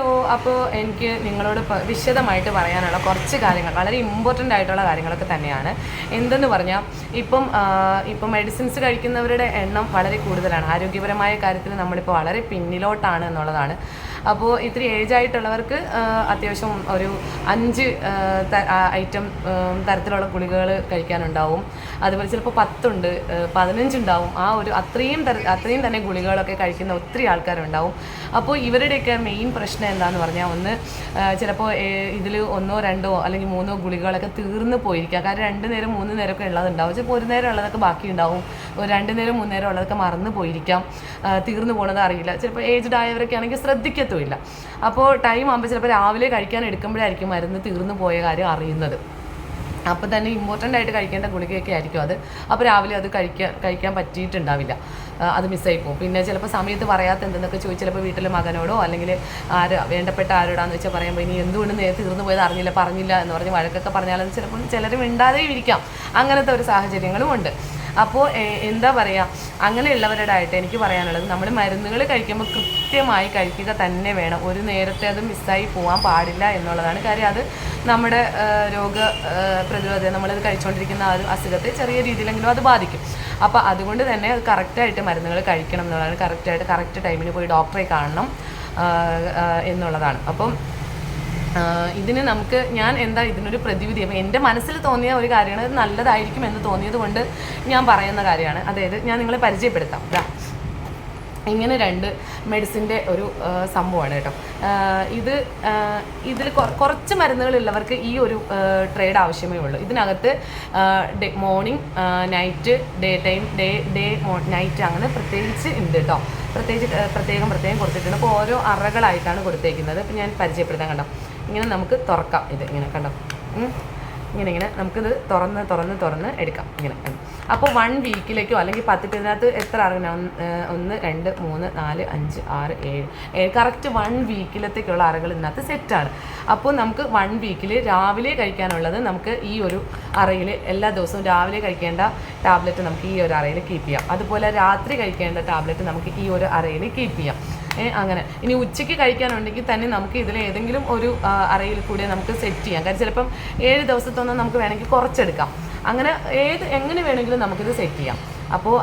Hello അപ്പോൾ എനിക്ക് നിങ്ങളോട് വിശദമായിട്ട് പറയാനുള്ള കുറച്ച് കാര്യങ്ങൾ വളരെ ഇമ്പോർട്ടന്റ് ആയിട്ടുള്ള കാര്യങ്ങളൊക്കെ തന്നെയാണ്. എന്തെന്ന് പറഞ്ഞാൽ ഇപ്പം ഇപ്പം മെഡിസിൻസ് കഴിക്കുന്നവരുടെ എണ്ണം വളരെ കൂടുതലാണ്. ആരോഗ്യപരമായ കാര്യത്തിൽ നമ്മളിപ്പോൾ വളരെ പിന്നിലോട്ടാണ് എന്നുള്ളതാണ്. അപ്പോൾ ഇത്തിരി ഏജ് ആയിട്ടുള്ളവർക്ക് അത്യാവശ്യം ഒരു അഞ്ച് ഐറ്റം തരത്തിലുള്ള ഗുളികകൾ കഴിക്കാനുണ്ടാവും. അതുപോലെ ചിലപ്പോൾ പത്തുണ്ട് പതിനഞ്ചുണ്ടാവും. ആ ഒരു അത്രയും തര അത്രയും തന്നെ ഗുളികകളൊക്കെ കഴിക്കുന്ന ഒത്തിരി ആൾക്കാരുണ്ടാവും. അപ്പോൾ ഇവരുടെയൊക്കെ മെയിൻ പ്രശ്നം എന്താന്ന് പറഞ്ഞാൽ ഒന്ന് ചിലപ്പോൾ ഇതിൽ ഒന്നോ രണ്ടോ അല്ലെങ്കിൽ മൂന്നോ ഗുളികകളൊക്കെ തീർന്നു പോയിരിക്കുക കാരണം രണ്ട് നേരം മൂന്ന് നേരമൊക്കെ ഉള്ളതുണ്ടാവും. ചിലപ്പോൾ ഒരു നേരം ഉള്ളതൊക്കെ ബാക്കി ഉണ്ടാവും രണ്ട് നേരം മൂന്ന് നേരം ഉള്ളതൊക്കെ മറന്നു പോയിരിക്കാം. തീർന്നു പോണത് അറിയില്ല. ചിലപ്പോൾ ഏജ്ഡ് ആയവരൊക്കെ ആണെങ്കിൽ ശ്രദ്ധിക്കത്തുമില്ല അപ്പോൾ ടൈം ആകുമ്പോൾ ചിലപ്പോൾ രാവിലെ കഴിക്കാൻ എടുക്കുമ്പോഴായിരിക്കും മരുന്ന് തീർന്നു പോയ കാര്യം അറിയുന്നത്. അപ്പോൾ തന്നെ ഇമ്പോർട്ടന്റ് ആയിട്ട് കഴിക്കേണ്ട ഗുളികയൊക്കെ ആയിരിക്കും അത്. അപ്പോൾ രാവിലെ അത് കഴിക്കാൻ കഴിക്കാൻ പറ്റിയിട്ടുണ്ടാവില്ല. അത് മിസ്സായി പോകും. പിന്നെ ചിലപ്പോൾ സമയത്ത് പറയാത്ത എന്തെന്നൊക്കെ ചോദിച്ചു ചിലപ്പോൾ വീട്ടിലെ മകനോടോ അല്ലെങ്കിൽ ആര് വേണ്ടപ്പെട്ട ആരോടാന്ന് വെച്ചാൽ പറയുമ്പോൾ ഇനി എന്തുകൊണ്ട് നേരെ തീർന്നു പോയത് അറിഞ്ഞില്ല പറഞ്ഞില്ല എന്ന് പറഞ്ഞ് വഴക്കൊക്കെ പറഞ്ഞാലും ചിലപ്പോൾ ചിലർ മിണ്ടാതെയും ഇരിക്കാം. അങ്ങനത്തെ ഒരു സാഹചര്യങ്ങളും ഉണ്ട്. അപ്പോൾ എന്താ പറയുക അങ്ങനെയുള്ളവരുടെ എനിക്ക് പറയാനുള്ളത് നമ്മൾ മരുന്നുകൾ കഴിക്കുമ്പോൾ കൃത്യമായി കഴിക്കുക തന്നെ വേണം. ഒരു നേരത്തെ അത് മിസ്സായി പോകാൻ പാടില്ല എന്നുള്ളതാണ് കാര്യം. അത് നമ്മുടെ രോഗ പ്രതിരോധം നമ്മളത് കഴിച്ചുകൊണ്ടിരിക്കുന്ന ആ ഒരു അസുഖത്തെ ചെറിയ രീതിയിലെങ്കിലും അത് ബാധിക്കും. അപ്പോൾ അതുകൊണ്ട് തന്നെ കറക്റ്റായിട്ട് മരുന്നുകൾ കഴിക്കണം എന്നുള്ളതാണ്. കറക്റ്റായിട്ട് കറക്റ്റ് ടൈമിന് പോയി ഡോക്ടറെ കാണണം എന്നുള്ളതാണ്. അപ്പം ഇതിന് നമുക്ക് ഞാൻ എന്താ ഇതിനൊരു പ്രതിവിധി? അപ്പം എന്റെ മനസ്സിൽ തോന്നിയ ഒരു കാര്യമാണ് ഇത് നല്ലതായിരിക്കും എന്ന് തോന്നിയത് കൊണ്ട് ഞാൻ പറയുന്ന കാര്യമാണ്. അതായത് ഞാൻ നിങ്ങളെ പരിചയപ്പെടുത്താം. ഇതാ ഇങ്ങനെ രണ്ട് മെഡിസിന്റെ ഒരു സംഭവമാണ് കേട്ടോ. ഇത് ഇതിൽ കുറച്ച് മരുന്നുകളുള്ളവർക്ക് ഈ ഒരു ട്രേഡ് ആവശ്യമേ ഉള്ളൂ. ഇതിനകത്ത് morning night day time day day night അങ്ങനെ പ്രത്യേകിച്ച് ഉണ്ട് കേട്ടോ. പ്രത്യേകിച്ച് പ്രത്യേകം പ്രത്യേകം കൊടുത്തിട്ടുണ്ട്. അപ്പോൾ ഓരോ അറകളായിട്ടാണ് കൊടുത്തേക്കുന്നത്. അപ്പോൾ ഞാൻ പരിചയപ്പെടുത്താൻ കണ്ടോ? ഇങ്ങനെ നമുക്ക് തുറക്കാം ഇത് ഇങ്ങനെ കണ്ടോ. ഇങ്ങനെ ഇങ്ങനെ നമുക്കിത് തുറന്ന് തുറന്ന് തുറന്ന് എടുക്കാം. ഇങ്ങനെ അപ്പോൾ വൺ വീക്കിലേക്കോ അല്ലെങ്കിൽ പത്തിട്ട് ഇതിനകത്ത് എത്ര അറിയണം ഒന്ന്, രണ്ട് മൂന്ന് നാല് അഞ്ച് ആറ് ഏഴ്. ഏഴ് കറക്റ്റ് വൺ വീക്കിലത്തേക്കുള്ള അറകൾ ഇതിനകത്ത് സെറ്റാണ് അപ്പോൾ നമുക്ക് വൺ വീക്കിൽ രാവിലെ കഴിക്കാനുള്ളത് നമുക്ക് ഈ ഒരു അറയിൽ എല്ലാ ദിവസവും രാവിലെ കഴിക്കേണ്ട ടാബ്ലറ്റ് നമുക്ക് ഈ ഒരു അറയിൽ കീപ്പ് ചെയ്യാം. അതുപോലെ രാത്രി കഴിക്കേണ്ട ടാബ്ലറ്റ് നമുക്ക് ഈ ഒരു അറയിൽ കീപ്പ് ചെയ്യാം. അങ്ങനെ. ഇനി ഉച്ചയ്ക്ക് കഴിക്കാനുണ്ടെങ്കിൽ തന്നെ നമുക്ക് ഇതിൽ ഏതെങ്കിലും ഒരു അറയിൽ കൂടെ നമുക്ക് സെറ്റ് ചെയ്യാം. കാരണം ചിലപ്പം ഏഴ് ദിവസത്തൊന്നും നമുക്ക് വേണമെങ്കിൽ കുറച്ചെടുക്കാം. അങ്ങനെ ഏത് എങ്ങനെ വേണമെങ്കിലും നമുക്കിത് സെറ്റ് ചെയ്യാം. അപ്പോൾ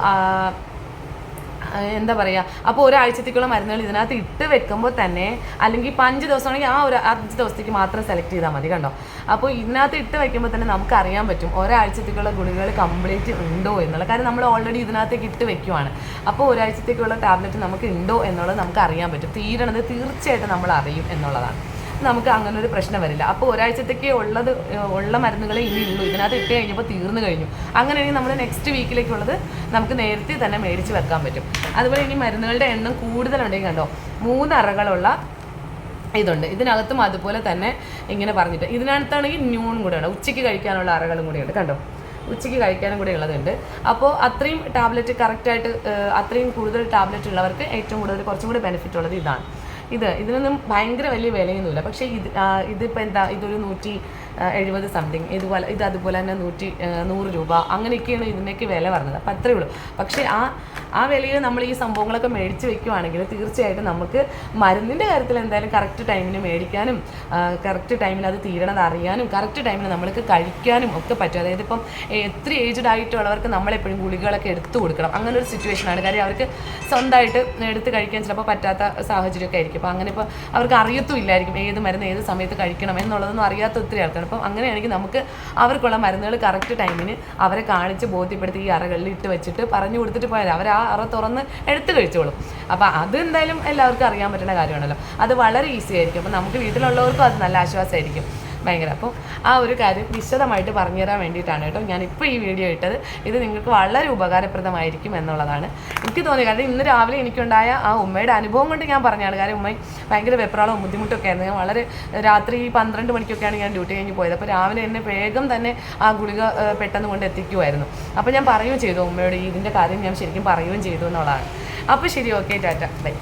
എന്താ പറയുക അപ്പോൾ ഒരാഴ്ചത്തേക്കുള്ള മരുന്നുകൾ ഇതിനകത്ത് ഇട്ട് വെക്കുമ്പോൾ തന്നെ അല്ലെങ്കിൽ ഇപ്പം അഞ്ച് ദിവസമാണെങ്കിൽ ആ ഒരു അഞ്ച് ദിവസത്തേക്ക് മാത്രം സെലക്ട് ചെയ്താൽ മതി കണ്ടോ? അപ്പോൾ ഇതിനകത്ത് ഇട്ട് വെക്കുമ്പോൾ തന്നെ നമുക്ക് അറിയാൻ പറ്റും ഒരാഴ്ചത്തേക്കുള്ള ഗുളികകൾ കംപ്ലീറ്റ് ഉണ്ടോ എന്നുള്ള കാര്യം നമ്മൾ ഓൾറെഡി ഇതിനകത്തേക്ക് ഇട്ട് വെക്കുവാണ്. അപ്പോൾ ഒരാഴ്ചത്തേക്കുള്ള ടാബ്ലറ്റ് നമുക്ക് ഉണ്ടോ എന്നുള്ളത് നമുക്ക് അറിയാൻ പറ്റും. തീരണത് തീർച്ചയായിട്ടും നമ്മൾ അറിയും എന്നുള്ളതാണ്. നമുക്ക് അങ്ങനെ ഒരു പ്രശ്നം വരില്ല. അപ്പോൾ ഒരാഴ്ചത്തേക്ക് ഉള്ളത് ഉള്ള മരുന്നുകളെ ഇനി ഉള്ളൂ. ഇതിനകത്ത് ഇട്ട് കഴിഞ്ഞപ്പോൾ തീർന്നു കഴിഞ്ഞു. അങ്ങനെ ഇനി നമ്മൾ നെക്സ്റ്റ് വീക്കിലേക്കുള്ളത് നമുക്ക് നേരത്തെ തന്നെ മേടിച്ച് വെക്കാൻ പറ്റും. അതുപോലെ ഇനി മരുന്നുകളുടെ എണ്ണം കൂടുതലുണ്ടെങ്കിൽ കണ്ടോ മൂന്ന് അറകളുള്ള ഇതുണ്ട്. ഇതിനകത്തും അതുപോലെ തന്നെ ഇങ്ങനെ പറഞ്ഞിട്ട്. ഇതിനകത്താണെങ്കിൽ ന്യൂൺ കൂടെയുണ്ട് ഉച്ചയ്ക്ക് കഴിക്കാനുള്ള അറകളും കൂടെയുണ്ട് കണ്ടോ? ഉച്ചയ്ക്ക് കഴിക്കാനും കൂടെ ഉള്ളതുണ്ട്. അപ്പോൾ അത്രയും ടാബ്ലറ്റ് കറക്റ്റായിട്ട് അത്രയും കൂടുതൽ ടാബ്ലറ്റ് ഉള്ളവർക്ക് ഏറ്റവും കൂടുതൽ കുറച്ചും കൂടി ബെനിഫിറ്റ് ഉള്ളത് ഇതാണ്. ഇത് ഇതിനൊന്നും ഭയങ്കര വലിയ വിലയൊന്നുമില്ല. പക്ഷേ ഇത് ഇതിപ്പോൾ എന്താ ഇതൊരു നൂറ്റി എഴുപത് സംതിങ് ഇതുപോലെ ഇത് അതുപോലെ തന്നെ നൂറ്റി നൂറ് രൂപ അങ്ങനെയൊക്കെയാണ് ഇതിന്റെയൊക്കെ വില പറഞ്ഞത്. അപ്പം അത്രയേ ഉള്ളൂ. പക്ഷേ ആ ആ വിലയിൽ നമ്മൾ ഈ സംഭവങ്ങളൊക്കെ മേടിച്ച് വെക്കുവാണെങ്കിൽ തീർച്ചയായിട്ടും നമുക്ക് മരുന്നിന്റെ കാര്യത്തിൽ എന്തായാലും കറക്റ്റ് ടൈമിന് മേടിക്കാനും കറക്റ്റ് ടൈമിന് അത് തീരണത് അറിയാനും കറക്റ്റ് ടൈമിന് നമ്മൾക്ക് കഴിക്കാനും ഒക്കെ പറ്റും. അതായത് ഇപ്പം എത്ര ഏജ്ഡ് ആയിട്ടുള്ളവർക്ക് നമ്മളെപ്പോഴും ഗുളികകളൊക്കെ എടുത്തു കൊടുക്കണം. അങ്ങനെ ഒരു സിറ്റുവേഷനാണ് കാര്യം അവർക്ക് സ്വന്തമായിട്ട് എടുത്ത് കഴിക്കാൻ ചിലപ്പോൾ പറ്റാത്ത സാഹചര്യമൊക്കെ ആയിരിക്കും. അപ്പോൾ അങ്ങനെ ഇപ്പോൾ അവർക്ക് അറിയത്തുമില്ലായിരിക്കും ഏത് മരുന്ന് ഏത് സമയത്ത് കഴിക്കണം എന്നുള്ളതൊന്നും അറിയാത്ത ഒത്തിരി ആൾക്കാർ. അപ്പം അങ്ങനെയാണെങ്കിൽ നമുക്ക് അവർക്കുള്ള മരുന്നുകൾ കറക്റ്റ് ടൈമിന് അവരെ കാണിച്ച് ബോധ്യപ്പെടുത്തി ഈ അറകളിൽ ഇട്ട് വെച്ചിട്ട് പറഞ്ഞു കൊടുത്തിട്ട് പോയാൽ അവർ ആ അറ തുറന്ന് എടുത്ത് കഴിച്ചോളും. അപ്പോൾ അത് എന്തായാലും എല്ലാവർക്കും അറിയാൻ പറ്റുന്ന കാര്യമാണല്ലോ. അത് വളരെ ഈസി ആയിരിക്കും. അപ്പോൾ നമുക്ക് വീട്ടിലുള്ളവർക്കും അത് നല്ല ആശ്വാസമായിരിക്കും. ഭയങ്കര. അപ്പോൾ ആ ഒരു കാര്യം വിശദമായിട്ട് പറഞ്ഞു തരാൻ വേണ്ടിയിട്ടാണ് കേട്ടോ ഞാൻ ഇപ്പോൾ ഈ വീഡിയോ ഇട്ടത്. ഇത് നിങ്ങൾക്ക് വളരെ ഉപകാരപ്രദമായിരിക്കും എന്നുള്ളതാണ്. എനിക്ക് തോന്നി കാരണം ഇന്ന് രാവിലെ എനിക്കുണ്ടായ ആ ഉമ്മയുടെ അനുഭവം കൊണ്ട് ഞാൻ പറഞ്ഞാണ് കാര്യം ഉമ്മ ഭയങ്കര വെപ്രാളവും ബുദ്ധിമുട്ടൊക്കെ ആയിരുന്നു. ഞാൻ വളരെ രാത്രി പന്ത്രണ്ട് മണിക്കൊക്കെയാണ് ഞാൻ ഡ്യൂട്ടി കഴിഞ്ഞ് പോയത്. അപ്പോൾ രാവിലെ എന്നെ വേഗം തന്നെ ആ ഗുളിക പെട്ടെന്ന് കൊണ്ട് എത്തിക്കുമായിരുന്നു അപ്പോൾ ഞാൻ പറയുകയും ചെയ്തു ഉമ്മയോട് ഇതിന്റെ കാര്യം ഞാൻ ശരിക്കും പറയുകയും ചെയ്തു എന്നുള്ളതാണ്. അപ്പോൾ ശരി ഓക്കെ ടാറ്റ. ബൈ.